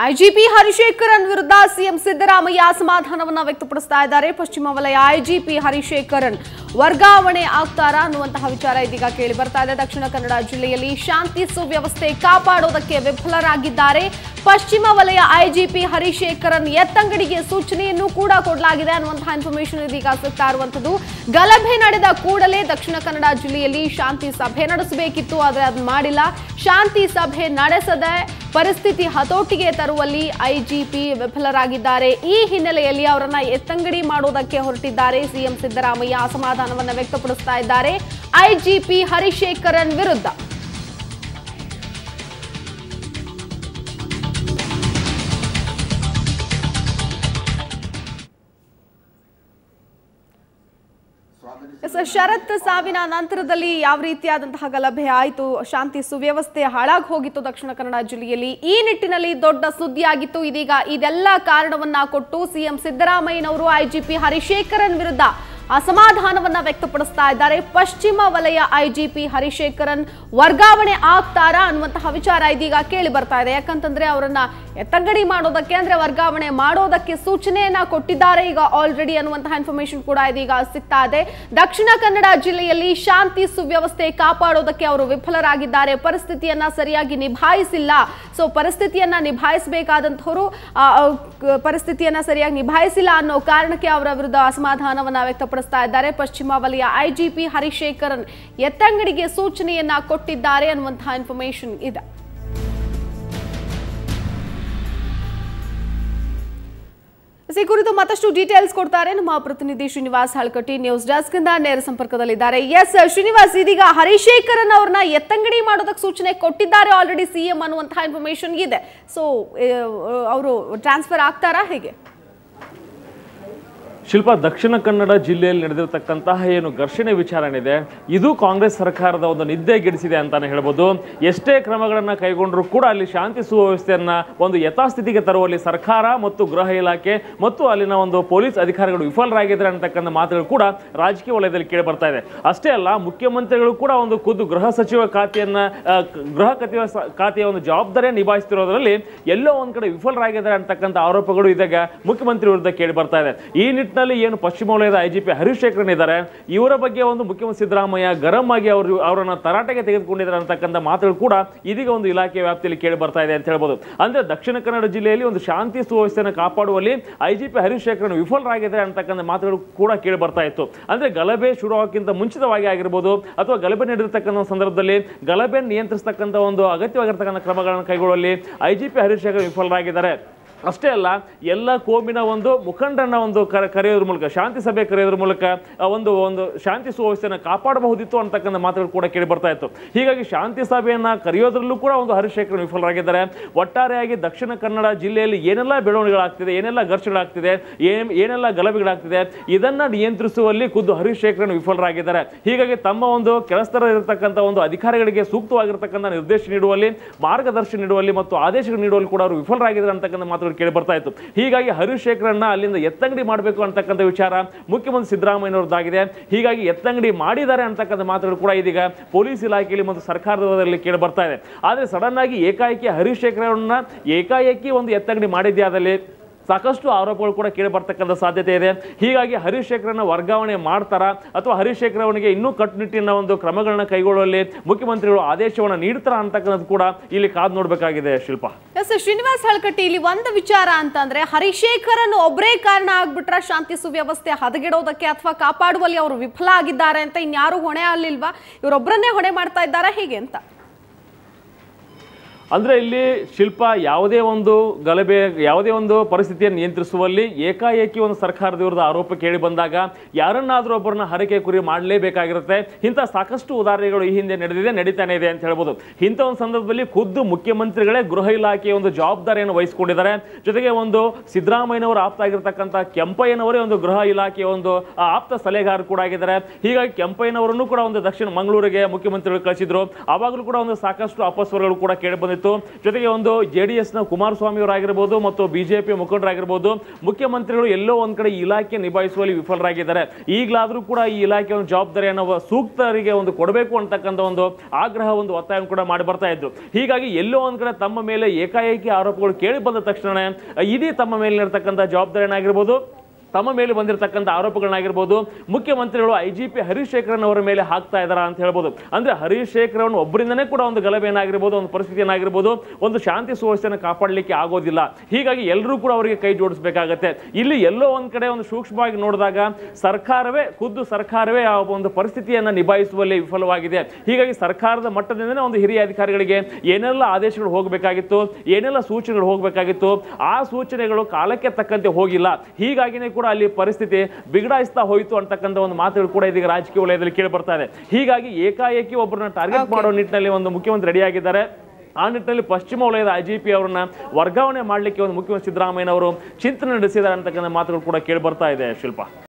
IGP Harishekaran ವಿರುದ್ಧ CM Siddaramaiah ಅಸಮಾಧಾನವನ್ನ ವ್ಯಕ್ತಪಡಿಸ್ತಾ ಇದ್ದಾರೆ. ಪಶ್ಚಿಮ ವಲಯ ಐಜಿಪಿ ಹರಿಶೇಖರನ್ ವರ್ಗಾವಣೆ ಆಗ್ತಾರಾ ಅನ್ನುವಂತಹ ವಿಚಾರ ಇದೀಗ ಕೇಳಿ ಬರ್ತಾ ಇದೆ. ದಕ್ಷಿಣ ಕನ್ನಡ ಜಿಲ್ಲೆಯಲ್ಲಿ ಶಾಂತಿ ಸುವ್ಯವಸ್ಥೆ ಕಾಪಾಡೋದಕ್ಕೆ ವಿಫಲರಾಗಿದ್ದಾರೆ. ಪಶ್ಚಿಮ ವಲಯ ಐಜಿಪಿ ಹರಿಶೇಖರನ್ ಎತ್ತಂಗಡಿಗೆ ಸೂಚನೆಯನ್ನು ಕೂಡ ಕೊಡಲಾಗಿದೆ ಅನ್ನುವಂತಹ ಇನ್ಫಾರ್ಮೇಶನ್ ಇದೀಗ ಸಿಗ್ತಾ ಇರುವಂತದ್ದು ಗಲಭೆ ನಡೆದ ಕೂಡಲೇ ದಕ್ಷಿಣ ಕನ್ನಡ ಜಿಲ್ಲೆಯಲ್ಲಿ ಶಾಂತಿ ಸಭೆ ನಡೆಸಬೇಕಿತ್ತು, ಆದರೆ ಅದು ಮಾಡಿಲ್ಲ. ಶಾಂತಿ ಸಭೆ ನಡೆಸದೆ ಪರಿಸ್ಥಿತಿ ಹತೋಟಿಗೆ ತರುವಲ್ಲಿ ಐಜಿಪಿ ವಿಫಲರಾಗಿದ್ದಾರೆ. ಈ ಹಿನ್ನೆಲೆಯಲ್ಲಿ ಅವರನ್ನ ಎತ್ತಂಗಡಿ ಮಾಡೋದಕ್ಕೆ ಹೊರಟಿದ್ದಾರೆ ಸಿಎಂ ಸಿದ್ದರಾಮಯ್ಯ. ಅಸಮಾಧಾನವನ್ನು ವ್ಯಕ್ತಪಡಿಸ್ತಾ ಇದ್ದಾರೆ. ಐಜಿಪಿ ಹರಿಶೇಖರನ್ ವಿರುದ್ಧ. ಶರತ್ ಸಾವಿನ ನಂತರದಲ್ಲಿ ಯಾವ ರೀತಿಯಾದಂತಹ ಗಲಭೆ ಆಯಿತು? ಶಾಂತಿ ಸುವ್ಯವಸ್ಥೆ ಹಾಳಾಗಿ ಹೋಗಿತ್ತು ದಕ್ಷಿಣ ಕನ್ನಡ ಜಿಲ್ಲೆಯಲ್ಲಿ. ಈ ನಿಟ್ಟಿನಲ್ಲಿ ದೊಡ್ಡ ಸುದ್ದಿಯಾಗಿತ್ತು. ಇದೀಗ ಇದೆಲ್ಲ ಕಾರಣವನ್ನ ಕೊಟ್ಟು ಸಿಎಂ ಸಿದ್ದರಾಮಯ್ಯನವರು, ಐಜಿಪಿ ಹರಿಶೇಖರನ್ ವಿರುದ್ಧ ಅಸಮಾಧಾನವನ್ನ ವ್ಯಕ್ತಪಡಿಸ್ತಾ ಇದ್ದಾರೆ. ಪಶ್ಚಿಮ ವಲಯ ಐಜಿಪಿ ಹರಿಶೇಖರನ್ ವರ್ಗಾವಣೆ ಆಗ್ತಾರಾ ಅನ್ನುವಂತಹ ವಿಚಾರ ಇದೀಗ ಕೇಳಿ ಬರ್ತಾ ಇದೆ. ಯಾಕಂತಂದ್ರೆ ಅವರನ್ನ ಎತ್ತಂಗಡಿ ಮಾಡೋದಕ್ಕೆ ಅಂದ್ರೆ ವರ್ಗಾವಣೆ ಮಾಡೋದಕ್ಕೆ ಸೂಚನೆಯನ್ನ ಕೊಟ್ಟಿದ್ದಾರೆ. ಈಗ ಆಲ್ರೆಡಿ ಅನ್ನುವಂತಹ ಇನ್ಫಾರ್ಮೇಶನ್ ಕೂಡ ಇದೀಗ ಸಿಗ್ತಾ ಇದೆ. ದಕ್ಷಿಣ ಕನ್ನಡ ಜಿಲ್ಲೆಯಲ್ಲಿ ಶಾಂತಿ ಸುವ್ಯವಸ್ಥೆ ಕಾಪಾಡೋದಕ್ಕೆ ಅವರು ವಿಫಲರಾಗಿದ್ದಾರೆ. ಪರಿಸ್ಥಿತಿಯನ್ನ ಸರಿಯಾಗಿ ನಿಭಾಯಿಸಿಲ್ಲ. ಸೊ ಪರಿಸ್ಥಿತಿಯನ್ನು ನಿಭಾಯಿಸಬೇಕಾದಂಥವರು ಪರಿಸ್ಥಿತಿಯನ್ನ ಸರಿಯಾಗಿ ನಿಭಾಯಿಸಿಲ್ಲ ಅನ್ನೋ ಕಾರಣಕ್ಕೆ ಅವರ ವಿರುದ್ಧ ಅಸಮಾಧಾನವನ್ನು ವ್ಯಕ್ತಪಡಿಸ್ತಾ ಇದ್ದಾರೆ. ಪಶ್ಚಿಮ ವಲಯ ಐಜಿಪಿ ಹರಿಶೇಖರನ್ ಎತ್ತಂಗಡಿಗೆ ಸೂಚನೆಯನ್ನ ಕೊಟ್ಟಿದ್ದಾರೆ ಅನ್ನುವಂತಹ ಇನ್ಫಾರ್ಮೇಶನ್ ಇದೆ. ಈ ಕುರಿತು ಮತ್ತಷ್ಟು ಡೀಟೇಲ್ಸ್ ಕೊಡ್ತಾರೆ ನಮ್ಮ ಪ್ರತಿನಿಧಿ ಶ್ರೀನಿವಾಸ್ ಹಳಕಟ್ಟಿ ನ್ಯೂಸ್ ಡೆಸ್ಕ್ ಇಂದ ನೇರ ಸಂಪರ್ಕದಲ್ಲಿದ್ದಾರೆ. ಎಸ್ ಶ್ರೀನಿವಾಸ್, ಇದೀಗ ಹರಿಶೇಖರನ್ ಅವ್ರನ್ನ ಎತ್ತಂಗಡಿ ಮಾಡೋದಕ್ಕೆ ಸೂಚನೆ ಕೊಟ್ಟಿದ್ದಾರೆ ಆಲ್ರೆಡಿ ಸಿಎಂ ಅನ್ನುವಂತಹ ಇನ್ಫಾರ್ಮೇಶನ್ ಇದೆ. ಸೊ ಅವರು ಟ್ರಾನ್ಸ್ಫರ್ ಆಗ್ತಾರಾ ಹೇಗೆ? ಶಿಲ್ಪ ದಕ್ಷಿಣ ಕನ್ನಡ ಜಿಲ್ಲೆಯಲ್ಲಿ ನಡೆದಿರತಕ್ಕಂತಹ ಏನು ಘರ್ಷಣೆ ವಿಚಾರಣೆ ಇದೆ, ಇದು ಕಾಂಗ್ರೆಸ್ ಸರ್ಕಾರದ ಒಂದು ನಿದ್ದೆಗೆಡಿಸಿದೆ ಅಂತಾನೆ ಹೇಳ್ಬೋದು. ಎಷ್ಟೇ ಕ್ರಮಗಳನ್ನು ಕೈಗೊಂಡರೂ ಕೂಡ ಅಲ್ಲಿ ಶಾಂತಿ ಸುವ್ಯವಸ್ಥೆಯನ್ನು ಒಂದು ಯಥಾಸ್ಥಿತಿಗೆ ತರುವಲ್ಲಿ ಸರ್ಕಾರ ಮತ್ತು ಗೃಹ ಇಲಾಖೆ ಮತ್ತು ಅಲ್ಲಿನ ಒಂದು ಪೊಲೀಸ್ ಅಧಿಕಾರಿಗಳು ವಿಫಲರಾಗಿದ್ದಾರೆ ಅಂತಕ್ಕಂಥ ಮಾತುಗಳು ಕೂಡ ರಾಜಕೀಯ ವಲಯದಲ್ಲಿ ಕೇಳಿ ಬರ್ತಾ ಇದೆ. ಅಷ್ಟೇ ಅಲ್ಲ, ಮುಖ್ಯಮಂತ್ರಿಗಳು ಕೂಡ ಒಂದು ಖುದ್ದು ಗೃಹ ಸಚಿವ ಖಾತೆಯನ್ನು ಗೃಹ ಖಾತೆಯ ಖಾತೆಯ ಒಂದು ಜವಾಬ್ದಾರಿಯನ್ನು ನಿಭಾಯಿಸ್ತಿರೋದ್ರಲ್ಲಿ ಎಲ್ಲೋ ಒಂದು ಕಡೆ ವಿಫಲರಾಗಿದ್ದಾರೆ ಅಂತಕ್ಕಂಥ ಆರೋಪಗಳು ಇದಾಗ ಮುಖ್ಯಮಂತ್ರಿ ವಿರುದ್ಧ ಕೇಳಿ ಬರ್ತಾ ಇದೆ. ಈ ನಿಟ್ಟಿನಲ್ಲಿ ಏನು ಪಶ್ಚಿಮ ವಲಯದ ಐಜಿಪಿ ಹರಿಶೇಖರನ್ ಇದ್ದಾರೆ, ಇವರ ಬಗ್ಗೆ ಒಂದು ಮುಖ್ಯಮಂತ್ರಿ ಸಿದ್ದರಾಮಯ್ಯ ಗರಂ ಆಗಿ ಅವರು ಅವರನ್ನು ತರಾಟೆಗೆ ತೆಗೆದುಕೊಂಡಿದ್ದಾರೆ ಅಂತಕ್ಕಂಥ ಮಾತುಗಳು ಕೂಡ ಇದೀಗ ಒಂದು ಇಲಾಖೆ ವ್ಯಾಪ್ತಿಯಲ್ಲಿ ಕೇಳಿ ಬರ್ತಾ ಇದೆ ಅಂತ ಹೇಳ್ಬೋದು. ಅಂದರೆ ದಕ್ಷಿಣ ಕನ್ನಡ ಜಿಲ್ಲೆಯಲ್ಲಿ ಒಂದು ಶಾಂತಿ ಸುವ್ಯವಸ್ಥೆಯನ್ನು ಕಾಪಾಡುವಲ್ಲಿ ಐ ಜಿ ಐಜಿಪಿ ಹರಿಶೇಖರನ್ ವಿಫಲರಾಗಿದ್ದಾರೆ ಅಂತಕ್ಕಂಥ ಮಾತುಗಳು ಕೂಡ ಕೇಳಿ ಬರ್ತಾ ಇತ್ತು. ಅಂದರೆ ಗಲಭೆ ಶುರುವಾಗಕ್ಕಿಂತ ಮುಂಚಿತವಾಗಿ ಆಗಿರ್ಬೋದು, ಅಥವಾ ಗಲಭೆ ನಡೆದಿರ್ತಕ್ಕಂಥ ಸಂದರ್ಭದಲ್ಲಿ ಗಲಭೆ ನಿಯಂತ್ರಿಸತಕ್ಕಂಥ ಒಂದು ಅಗತ್ಯವಾಗಿರ್ತಕ್ಕಂಥ ಕ್ರಮಗಳನ್ನು ಕೈಗೊಳ್ಳುವಲ್ಲಿ ಐಜಿಪಿ ಹರಿಶೇಖರ್ ವಿಫಲರಾಗಿದ್ದಾರೆ. ಅಷ್ಟೇ ಅಲ್ಲ, ಎಲ್ಲ ಕೋಮಿನ ಒಂದು ಮುಖಂಡನ ಒಂದು ಕರೆ, ಕರೆಯೋದ್ರ ಮೂಲಕ, ಶಾಂತಿ ಸಭೆ ಕರೆಯೋದ್ರ ಮೂಲಕ ಒಂದು ಒಂದು ಶಾಂತಿ ಸುವ್ಯವಸ್ಥೆಯನ್ನು ಕಾಪಾಡಬಹುದಿತ್ತು ಅಂತಕ್ಕಂಥ ಮಾತುಗಳು ಕೂಡ ಕೇಳಿ ಬರ್ತಾ ಇತ್ತು. ಹೀಗಾಗಿ ಶಾಂತಿ ಸಭೆಯನ್ನು ಕರೆಯೋದ್ರಲ್ಲೂ ಕೂಡ ಒಂದು ಹರಿಶೇಖರ್ ವಿಫಲರಾಗಿದ್ದಾರೆ. ಒಟ್ಟಾರೆಯಾಗಿ ದಕ್ಷಿಣ ಕನ್ನಡ ಜಿಲ್ಲೆಯಲ್ಲಿ ಏನೆಲ್ಲ ಬೆಳವಣಿಗೆಗಳಾಗ್ತಿದೆ, ಏನೆಲ್ಲ ಘರ್ಷಣೆಗಳಾಗ್ತಿದೆ, ಏನ್, ಏನೆಲ್ಲ ಗಲಭೆಗಳಾಗ್ತಿದೆ, ಇದನ್ನ ನಿಯಂತ್ರಿಸುವಲ್ಲಿ ಖುದ್ದು ಹರಿಶೇಖರನ್ ವಿಫಲರಾಗಿದ್ದಾರೆ. ಹೀಗಾಗಿ ತಮ್ಮ ಒಂದು ಕೆಲಸದಲ್ಲಿರತಕ್ಕಂಥ ಒಂದು ಅಧಿಕಾರಿಗಳಿಗೆ ಸೂಕ್ತವಾಗಿರ್ತಕ್ಕಂಥ ನಿರ್ದೇಶ ನೀಡುವಲ್ಲಿ, ಮಾರ್ಗದರ್ಶನ ನೀಡುವಲ್ಲಿ ಮತ್ತು ಆದೇಶಗಳು ನೀಡುವಲ್ಲಿ ಕೂಡ ಅವರು ವಿಫಲರಾಗಿದ್ದಾರೆ ಅಂತಕ್ಕಂಥ ಮಾತುಗಳು ಕೇಳಿ ಬರ್ತಾ ಇತ್ತು. ಹೀಗಾಗಿ ಹರಿಶೇಖರನ್ನ ಅಲ್ಲಿಂದ ಎತ್ತಂಗಡಿ ಮಾಡಬೇಕು ಅಂತಕ್ಕಂಥ ವಿಚಾರ ಮುಖ್ಯಮಂತ್ರಿ ಸಿದ್ದರಾಮಯ್ಯನವ್ರದ್ದಾಗಿದೆ. ಹೀಗಾಗಿ ಎತ್ತಂಗಡಿ ಮಾಡಿದ್ದಾರೆ ಅಂತಕ್ಕಂಥ ಮಾತುಗಳು ಕೂಡ ಇದೀಗ ಪೊಲೀಸ್ ಇಲಾಖೆಯಲ್ಲಿ ಮತ್ತು ಸರ್ಕಾರದಲ್ಲಿ ಕೇಳಿ ಬರ್ತಾ ಇದೆ. ಆದರೆ ಸಡನ್ ಆಗಿ ಏಕಾಏಕಿ ಹರಿಶೇಖರನ್ನ ಏಕಾಏಕಿ ಒಂದು ಎತ್ತಂಗಡಿ ಮಾಡಿದ್ಯಾದಲ್ಲಿ ಸಾಕಷ್ಟು ಆರೋಪಗಳು ಕೂಡ ಕೇಳಿ ಬರ್ತಕ್ಕಂಥ ಸಾಧ್ಯತೆ ಇದೆ. ಹೀಗಾಗಿ ಹರಿಶೇಖರನ್ನ ವರ್ಗಾವಣೆ ಮಾಡ್ತಾರಾ? ಅಥವಾ ಹರಿಶೇಖರ್ ಅವನಿಗೆ ಇನ್ನೂ ಕಟ್ಟುನಿಟ್ಟಿನ ಒಂದು ಕ್ರಮಗಳನ್ನ ಕೈಗೊಳ್ಳುವಲ್ಲಿ ಮುಖ್ಯಮಂತ್ರಿಗಳು ಆದೇಶವನ್ನು ನೀಡ್ತಾರಾ ಅಂತಕ್ಕಂಥದ್ದು ಕೂಡ ಇಲ್ಲಿ ಕಾದು ನೋಡಬೇಕಾಗಿದೆ ಶಿಲ್ಪ. ಎಸ್, ಶ್ರೀನಿವಾಸ್ ಹಳಕಟ್ಟಿ, ಇಲ್ಲಿ ಒಂದು ವಿಚಾರ ಅಂತಂದ್ರೆ ಹರಿಶೇಖರನ್ ಒಬ್ಬರೇ ಕಾರಣ ಆಗ್ಬಿಟ್ರ ಶಾಂತಿ ಸುವ್ಯವಸ್ಥೆ ಹದಗೆಡೋದಕ್ಕೆ ಅಥವಾ ಕಾಪಾಡುವಲ್ಲಿ ಅವರು ವಿಫಲ ಆಗಿದ್ದಾರೆ ಅಂತ ಇನ್ಯಾರು ಹೊಣೆ ಅಲ್ಲಿಲ್ವಾ ಇವರೊಬ್ಬರನ್ನೇ ಹೊಣೆ ಮಾಡ್ತಾ ಇದ್ದಾರಾ ಹೇಗೆ ಅಂತ? ಅಂದ್ರೆ ಇಲ್ಲಿ ಶಿಲ್ಪ ಯಾವುದೇ ಒಂದು ಗಲಭೆ, ಯಾವುದೇ ಒಂದು ಪರಿಸ್ಥಿತಿಯನ್ನು ನಿಯಂತ್ರಿಸುವಲ್ಲಿ ಏಕಾಏಕಿ ಒಂದು ಸರ್ಕಾರದ ವಿರುದ್ಧ ಆರೋಪ ಕೇಳಿ ಬಂದಾಗ ಯಾರನ್ನಾದರೂ ಒಬ್ಬರನ್ನ ಹರಕೆ ಕುರಿ ಮಾಡಲೇಬೇಕಾಗಿರುತ್ತೆ. ಇಂಥ ಸಾಕಷ್ಟು ಉದಾಹರಣೆಗಳು ಈ ಹಿಂದೆ ನಡೆದಿದೆ, ನಡೀತಾನೆ ಇದೆ ಅಂತ ಹೇಳ್ಬೋದು. ಇಂಥ ಒಂದು ಸಂದರ್ಭದಲ್ಲಿ ಖುದ್ದು ಮುಖ್ಯಮಂತ್ರಿಗಳೇ ಗೃಹ ಇಲಾಖೆಯ ಒಂದು ಜವಾಬ್ದಾರಿಯನ್ನು ವಹಿಸಿಕೊಂಡಿದ್ದಾರೆ. ಜೊತೆಗೆ ಒಂದು ಸಿದ್ದರಾಮಯ್ಯನವರು ಆಪ್ತ ಆಗಿರ್ತಕ್ಕಂಥ ಕೆಂಪಯ್ಯನವರೇ ಒಂದು ಗೃಹ ಇಲಾಖೆಯ ಒಂದು ಆಪ್ತ ಸಲಹೆಗಾರ ಕೂಡ ಆಗಿದ್ದಾರೆ. ಹೀಗಾಗಿ ಕೆಂಪಯ್ಯನವರನ್ನು ಕೂಡ ಒಂದು ದಕ್ಷಿಣ ಮಂಗಳೂರಿಗೆ ಮುಖ್ಯಮಂತ್ರಿಗಳು ಕಳಿಸಿದ್ರು. ಆವಾಗಲೂ ಕೂಡ ಒಂದು ಸಾಕಷ್ಟು ಅಪಸ್ವರಗಳು ಕೂಡ ಕೇಳಿ ಬಂದಿತ್ತು ಜೊತೆಗೆ ಒಂದು ಜೆ ಡಿ ಎಸ್ನ ಕುಮಾರಸ್ವಾಮಿ ಅವರಾಗಿರ್ಬೋದು ಮತ್ತು ಬಿಜೆಪಿ ಮುಖಂಡರಾಗಿರ್ಬೋದು, ಮುಖ್ಯಮಂತ್ರಿಗಳು ಎಲ್ಲೋ ಒಂದು ಕಡೆ ಇಲಾಖೆ ನಿಭಾಯಿಸುವಲ್ಲಿ ವಿಫಲರಾಗಿದ್ದಾರೆ. ಈಗಲಾದರೂ ಕೂಡ ಈ ಇಲಾಖೆ ಒಂದು ಜವಾಬ್ದಾರಿಯನ್ನು ಸೂಕ್ತರಿಗೆ ಒಂದು ಕೊಡಬೇಕು ಅಂತಕ್ಕಂಥ ಒಂದು ಆಗ್ರಹ, ಒಂದು ಒತ್ತಾಯ ಕೂಡ ಮಾಡಿ ಬರ್ತಾ ಇದ್ರು ಹೀಗಾಗಿ ಎಲ್ಲೋ ಒಂದು ಕಡೆ ತಮ್ಮ ಮೇಲೆ ಏಕಾಏಕಿ ಆರೋಪಗಳು ಕೇಳಿ ಬಂದ ತಕ್ಷಣ ಇಡೀ ತಮ್ಮ ಮೇಲೆ ಇರತಕ್ಕಂಥ ಜವಾಬ್ದಾರಿಯನ್ನಾಗಿರ್ಬೋದು ತಮ್ಮ ಮೇಲೆ ಬಂದಿರತಕ್ಕಂಥ ಆರೋಪಗಳನ್ನಾಗಿರ್ಬೋದು, ಮುಖ್ಯಮಂತ್ರಿಗಳು I G P Harishekaran Shekaran ಅವರ ಮೇಲೆ ಹಾಕ್ತಾ ಇದ್ದಾರಾ ಅಂತ ಹೇಳ್ಬೋದು. ಅಂದ್ರೆ ಹರೀಶ್ ಶೇಖರನ್ ಒಬ್ಬರಿಂದನೇ ಕೂಡ ಒಂದು ಗಲಭೆ ಏನಾಗಿರ್ಬೋದು ಒಂದು ಪರಿಸ್ಥಿತಿ ಏನಾಗಿರ್ಬೋದು ಒಂದು ಶಾಂತಿ ಸುವ್ಯವಸ್ಥೆಯನ್ನು ಕಾಪಾಡಲಿಕ್ಕೆ ಆಗೋದಿಲ್ಲ. ಹೀಗಾಗಿ ಎಲ್ಲರೂ ಕೂಡ ಅವರಿಗೆ ಕೈ ಜೋಡಿಸಬೇಕಾಗತ್ತೆ. ಇಲ್ಲಿ ಎಲ್ಲೋ ಒಂದು ಕಡೆ ಒಂದು ಸೂಕ್ಷ್ಮವಾಗಿ ನೋಡಿದಾಗ ಸರ್ಕಾರವೇ, ಖುದ್ದು ಸರ್ಕಾರವೇ ಆ ಒಂದು ಪರಿಸ್ಥಿತಿಯನ್ನು ನಿಭಾಯಿಸುವಲ್ಲಿ ವಿಫಲವಾಗಿದೆ. ಹೀಗಾಗಿ ಸರ್ಕಾರದ ಮಟ್ಟದಿಂದನೇ ಒಂದು ಹಿರಿಯ ಅಧಿಕಾರಿಗಳಿಗೆ ಏನೆಲ್ಲ ಆದೇಶಗಳು ಹೋಗಬೇಕಾಗಿತ್ತು, ಏನೆಲ್ಲ ಸೂಚನೆಗಳು ಹೋಗಬೇಕಾಗಿತ್ತು, ಆ ಸೂಚನೆಗಳು ಕಾಲಕ್ಕೆ ತಕ್ಕಂತೆ ಹೋಗಿಲ್ಲ. ಹೀಗಾಗಿನೇ ಕೂಡ ಅಲ್ಲಿ ಪರಿಸ್ಥಿತಿ ಬಿಗಡಾಯಿಸ್ತಾ ಹೋಯಿತು ಅಂತಕ್ಕಂಥ ಒಂದು ಮಾತುಗಳು ಕೂಡ ಇದೀಗ ರಾಜಕೀಯ ವಲಯದಲ್ಲಿ ಕೇಳಿ ಬರ್ತಾ ಇದೆ. ಹೀಗಾಗಿ ಏಕಾಏಕಿ ಒಬ್ಬರನ್ನ ಟಾರ್ಗೆಟ್ ಮಾಡೋ ನಿಟ್ಟಿನಲ್ಲಿ ಒಂದು ಮುಖ್ಯಮಂತ್ರಿ ರೆಡಿಯಾಗಿದ್ದಾರೆ ಆ ನಿಟ್ಟಿನಲ್ಲಿ ಪಶ್ಚಿಮ ವಲಯದ ಐ ಜಿ ಪಿ ಅವರನ್ನ ವರ್ಗಾವಣೆ ಮಾಡಲಿಕ್ಕೆ ಒಂದು ಮುಖ್ಯಮಂತ್ರಿ ಸಿದ್ದರಾಮಯ್ಯ ಅವರು ಚಿಂತನೆ ನಡೆಸಿದ್ದಾರೆ ಅಂತಕ್ಕಂಥ ಮಾತುಗಳು ಕೂಡ ಕೇಳಿ ಬರ್ತಾ ಇದೆ ಶಿಲ್ಪ.